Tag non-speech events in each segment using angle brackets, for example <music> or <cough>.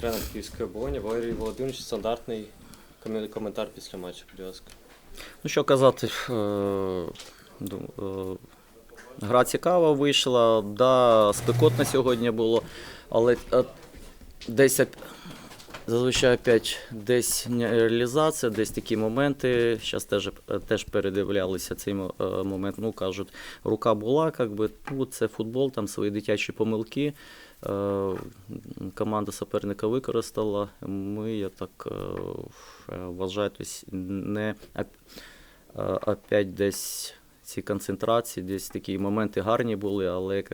тренер Київської оборони Валерій Володимирович, стандартний коментар після матчу, будь ласка. Ну що казати, е, е, гра цікава вийшла, да, спекотно сьогодні було, але е, десь зазвичай опять десь нереалізація, десь такі моменти. Зараз теж, теж передивлялися цей момент. Ну кажуть, рука була, як би, ну, це футбол, там свої дитячі помилки. Е, Команда суперника використала. Ми, я так е, вважаю, тобто не е, опять десь ці концентрації, десь такі моменти гарні були, але як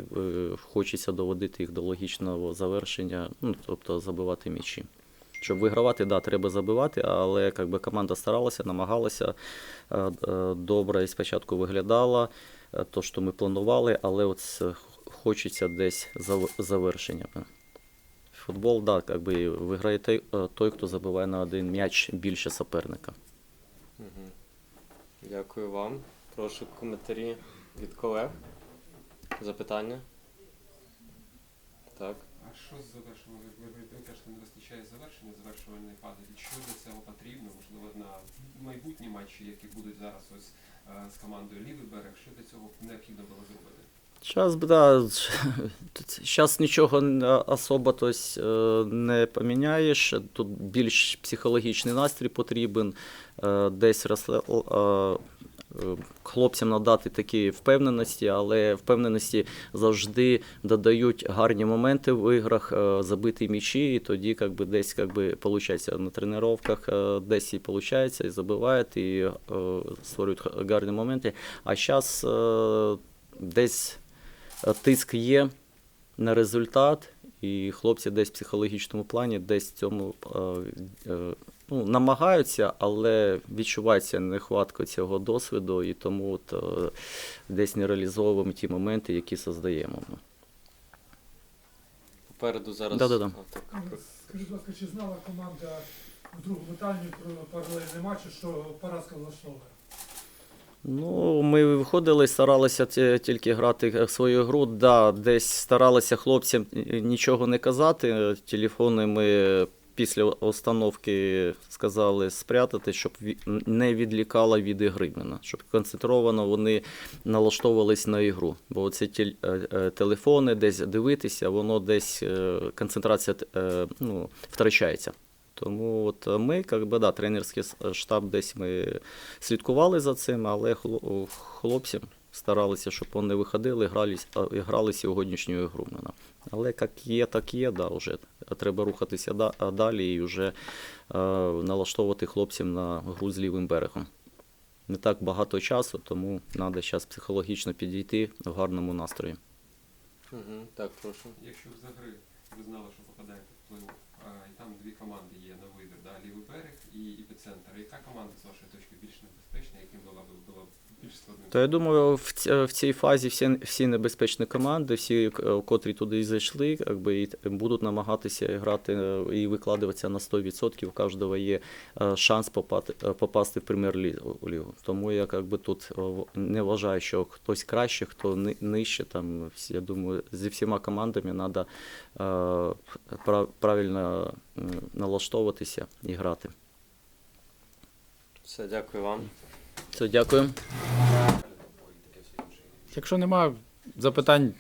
хочеться доводити їх до логічного завершення, ну, тобто забивати м'ячі. Щоб вигравати, да, треба забивати, але як би, команда старалася, намагалася е, е, добре і спочатку виглядала, е, то, що ми планували, але от е, хочеться десь зав- завершення. Футбол, да, як би, виграє той, е, той, хто забиває на один м'яч більше суперника. Угу. Дякую вам. Прошу коментарі від колег. Запитання? Так. А що з завершенням? Ви кажете, не вистачає завершення, завершувальної фази. Що для цього потрібно? Можливо, на майбутні матчі, які будуть зараз ось е, з командою Лівий берег, що для цього необхідно було зробити? Сейчас, да, <laughs> сейчас нічого особо то есть, е, не поміняєш. Тут більш психологічний настрій потрібен, е, десь е, хлопцям надати такі впевненості, але впевненості завжди додають гарні моменти в іграх, забиті м'ячі, і тоді как би, десь как би, получається на тренуваннях, десь і виходить, і забивають, і створюють гарні моменти. А зараз десь тиск є на результат, і хлопці десь в психологічному плані, десь в цьому е, е, ну, намагаються, але відчувається нехватка цього досвіду, і тому от, е, десь не реалізовуємо ті моменти, які создаємо. Попереду зараз. Да-да-да. Скажіть, будь ласка, чи знала команда в другому таймі про паралельний матч, що поразка влаштовує? Ну, ми виходили, старалися тільки грати свою гру. Да, десь старалися хлопцям нічого не казати. Телефони ми після установки сказали спрятати, щоб не відлікало від ігри, мене, щоб концентровано вони налаштовувались на ігру. Бо ці телефони десь дивитися, воно десь е, концентрація е, ну, втрачається. Тому от ми, як би, да, тренерський штаб десь ми слідкували за цим, але хло- хлопці старалися, щоб вони виходили, грали, а, і грали сьогоднішню гру. Але як є, так є, да, вже. Треба рухатися далі і вже е, налаштовувати хлопців на гру з лівим берегом. Не так багато часу, тому треба зараз психологічно підійти в гарному настрої. Угу. Так, прошу. Якщо за гри ви знали, що попадаєте в плей-офф, там дві команди є на вибір, да, Лівий берег і епіцентр. Яка команда, з вашої точки, більш небезпечна, яким була б була б? То я думаю, в, ць- в цій фазі всі, всі небезпечні команди, всі, к- котрі туди і зайшли, якби, і т- будуть намагатися грати е, і викладатися на 100%. У кожного є е, шанс попати, е, попасти в прем'єр-лігу. Тому я якби, тут е, в- не вважаю, що хтось краще, хто ни- нижче. Там, всі, я думаю, зі всіма командами треба правильно е, налаштовуватися і грати. Все, дякую вам. Все, дякую. Якщо немає запитань,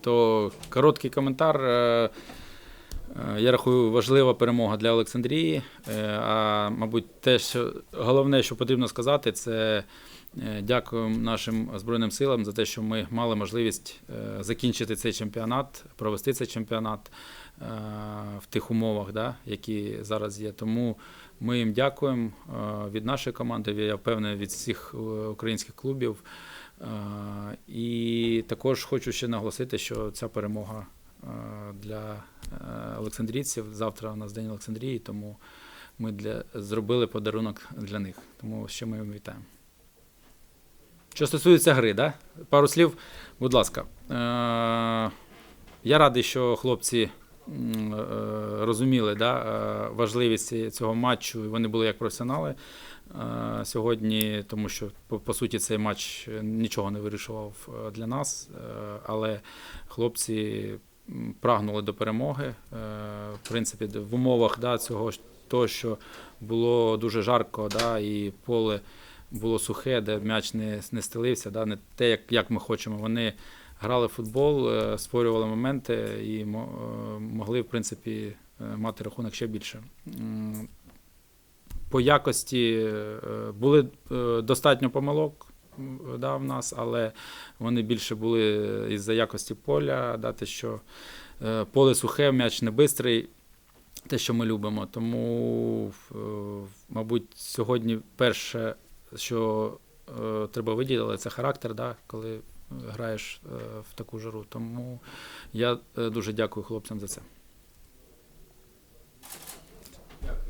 то короткий коментар. Е, е, Я рахую, важлива перемога для Олександрії. Е, А мабуть, те, що головне, що потрібно сказати, це дякуємо нашим Збройним силам за те, що ми мали можливість закінчити цей чемпіонат, провести цей чемпіонат в тих умовах, да, які зараз є. Тому ми їм дякуємо від нашої команди, я впевнений, від всіх українських клубів. І також хочу ще наголосити, що ця перемога для е, олександрійців. Завтра у нас День Олександрії, тому ми для, зробили подарунок для них. Тому ще ми їм вітаємо. Що стосується гри, да? пару слів, будь ласка. Е, Я радий, що хлопці е, розуміли да, важливість цього матчу, і вони були як професіонали сьогодні, тому що по, суті цей матч нічого не вирішував е, для нас. е, Але хлопці прагнули до перемоги. Е, В принципі, в умовах да, цього того, що було дуже жарко, да, і поле було сухе, де м'яч не, не стелився, да, не те, як, як ми хочемо. Вони грали в футбол, е, створювали моменти і мо- е, могли, в принципі, е, мати рахунок ще більше. По якості е, були е, достатньо помилок да, в нас, але вони більше були із-за якості поля, да, те, що е, поле сухе, м'яч не бистрий, те, що ми любимо. Тому, мабуть, сьогодні перше, що треба виділити, це характер, да, коли граєш в таку жару. Тому я дуже дякую хлопцям за це.